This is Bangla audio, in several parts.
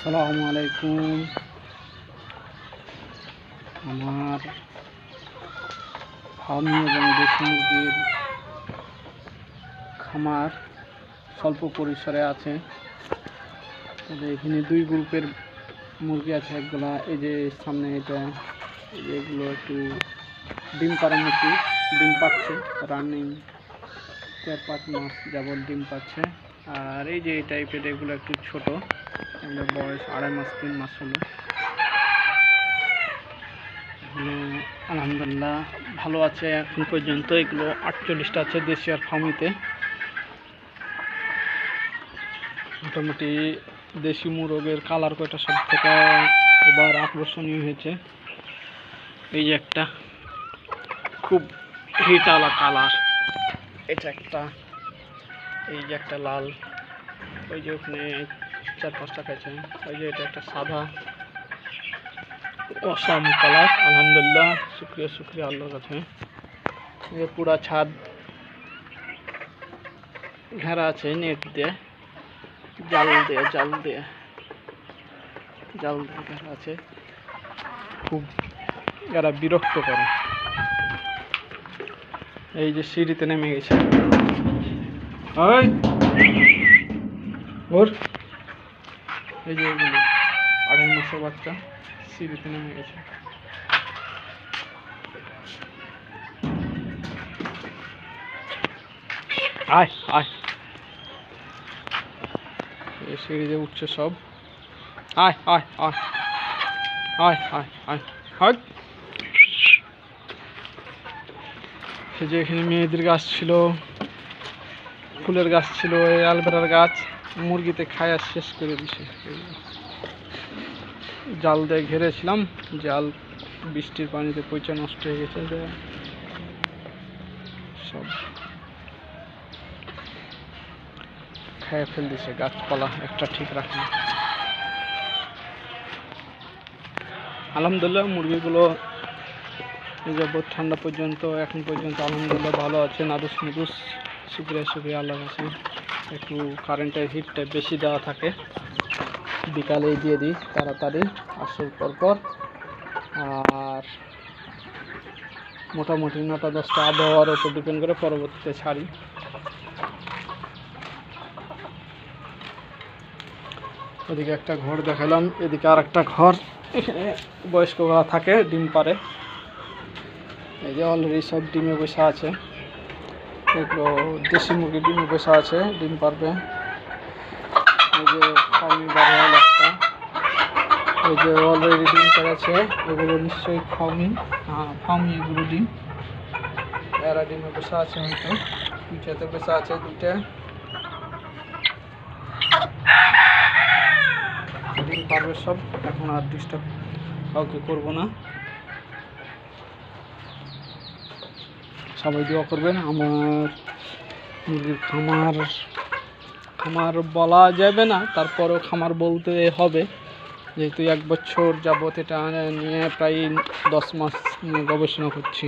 আসসালামু আলাইকুম। আমার ফার্মি এবং দেশি মুরগির খামার স্বল্প পরিসরে আছে। এখানে দুই গ্রুপের মুরগি আছে, একগুলা এই যে সামনে এটা এগুলো একটু ডিম পাড়া মুরগি, ডিম পাচ্ছে রানিং চার পাঁচ মাস যাবত ডিম পাচ্ছে আর এই যে এই টাইপের এগুলো একটু ছোট। এগুলো বয়স আড়াই মাস, তিন মাস হলো। এগুলো আলহামদুলিল্লাহ ভালো আছে এখন পর্যন্ত। এগুলো আটচল্লিশটা আছে দেশি আর ফার্মিতে মোটামুটি দেশি মুরগের কালার কয়টা সব থেকে এবার আকর্ষণীয় হয়েছে? এই যে একটা খুব হিটালা কালার এটা একটা এই যে একটা লাল, ওই যে ওখানে চার পাঁচটা খাইছে ওই যে এটা একটা সাদা। অসাম কালার, আলহামদুলিল্লাহ, শুক্রিয়া শুক্রিয়া, আল্লাহর কাছে। যে পুরা ছাদ ঘেরা আছে নেট দিয়ে, জাল দিয়ে জাল দিয়ে জাল দিয়ে ঘেরা আছে। খুব এরা বিরক্ত করে। এই যে সিঁড়িতে নেমে গেছে। ওই। ওর। এই যে আড়াই মাসের বাচ্চা সিঁড়িতে নেমে গেছে। আয় আয়। সিঁড়িতে উঠছে সব। আয় আয় আয়। আয় আয় আয়। আয় যে এখানে মেয়েদের গাছ ছিল ফুলের গাছ ছিল, এই অ্যালবেরার গাছ মুরগিতে খায়া শেষ করে দিছে জাল দিয়ে ঘেরেছিলাম, জাল বৃষ্টির পানিতে পচা নষ্ট হয়ে গেছে সব খেয়ে ফেল দিছে, গাছপালা একটা ঠিক রাখে। আলহামদুলিল্লাহ, মুরগিগুলো এই যাবৎ ঠান্ডা পর্যন্ত, এখন পর্যন্ত আলহামদুলিল্লাহ ভালো আছে নাদুস নুদুস শুক্রিয়া শুক্রিয়া আল্লাহ কাছে একটু কারেন্টের হিটটা বেশি দেওয়া থাকে। বিকালেই দিয়ে দিই, তাড়াতাড়ি, আসার পর পর। আর মোটামুটি নটা দশটা আবহাওয়ার উপর ডিপেন্ড করে পরবর্তীতে ছাড়ি। ওদিকে একটা ঘর দেখালাম, এদিকে আর একটা ঘর। এখানে বয়স্করা থাকে, ডিম পারে এই যে অলরেডি সব ডিমে বসে আছে। এগুলো দেশি মুরগি ডিমে বসে আছে ডিম পারবে এই যে ফার্মি বাড়ি একটা এই যে অলরেডি ডিম পেড়েছে এগুলো নিশ্চয়ই ফার্মি ফার্মি এগুলো ডিম এরা ডিমে বসে আছে হয়তো দুইটাতে বসে আছে দুইটা ডিম পারবে সব এখন আর ডিস্টার্ব কাউকে করব না সবাই দোয়া করবেন। আমার মুরগির খামার খামার বলা যাবে না, তারপরেও খামার বলতে হবে। যেহেতু এক বছর যাবত এটা নিয়ে প্রায় দশ মাস গবেষণা করছি।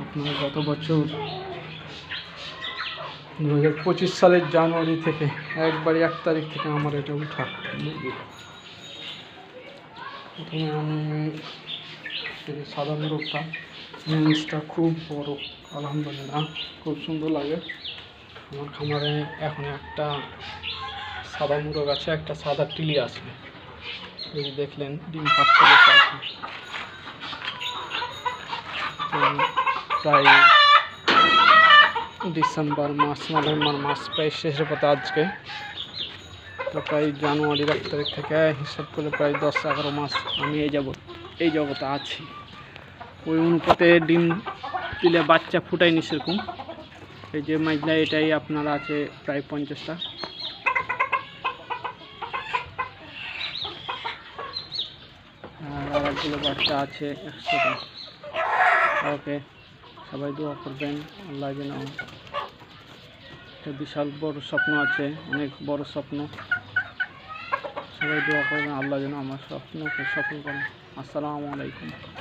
আপনার গত বছর দু হাজার পঁচিশ সালের জানুয়ারি থেকে, একবারে এক তারিখ থেকে আমার এটা উঠা। প্রথমে আমি সাধারণ যে জিনিসটা খুব বড়, আলহামদুলিল্লাহ, খুব সুন্দর লাগে। আমার খামারে এখন একটা সাদা মুরগ আছে, একটা সাদা টিলি আছে। এই দেখলেন, ডিম পাচ্ছে আছে। প্রায় ডিসেম্বর মাস, নভেম্বর মাস, প্রায় শেষের পথে আজকে। তো প্রায় জানুয়ারির এক তারিখ থেকে হিসাব করে প্রায় দশ এগারো মাস আমি এই যাবত এই জগতে আছি। ওই অনুপাতে ডিম দিলে বাচ্চা ফুটায়নি সেরকম। এই যে মাইজলা, এটাই আপনার আছে প্রায় পঞ্চাশটা। বাচ্চা আছে একশোটা। ওকে, সবাই দোয়া করবেন, আল্লাহ যেন একটা বিশাল বড় স্বপ্ন আছে, অনেক বড় স্বপ্ন। সবাই দোয়া করবেন, আল্লাহ যেন আমার স্বপ্নকে সফল করেন আসসালামু আলাইকুম।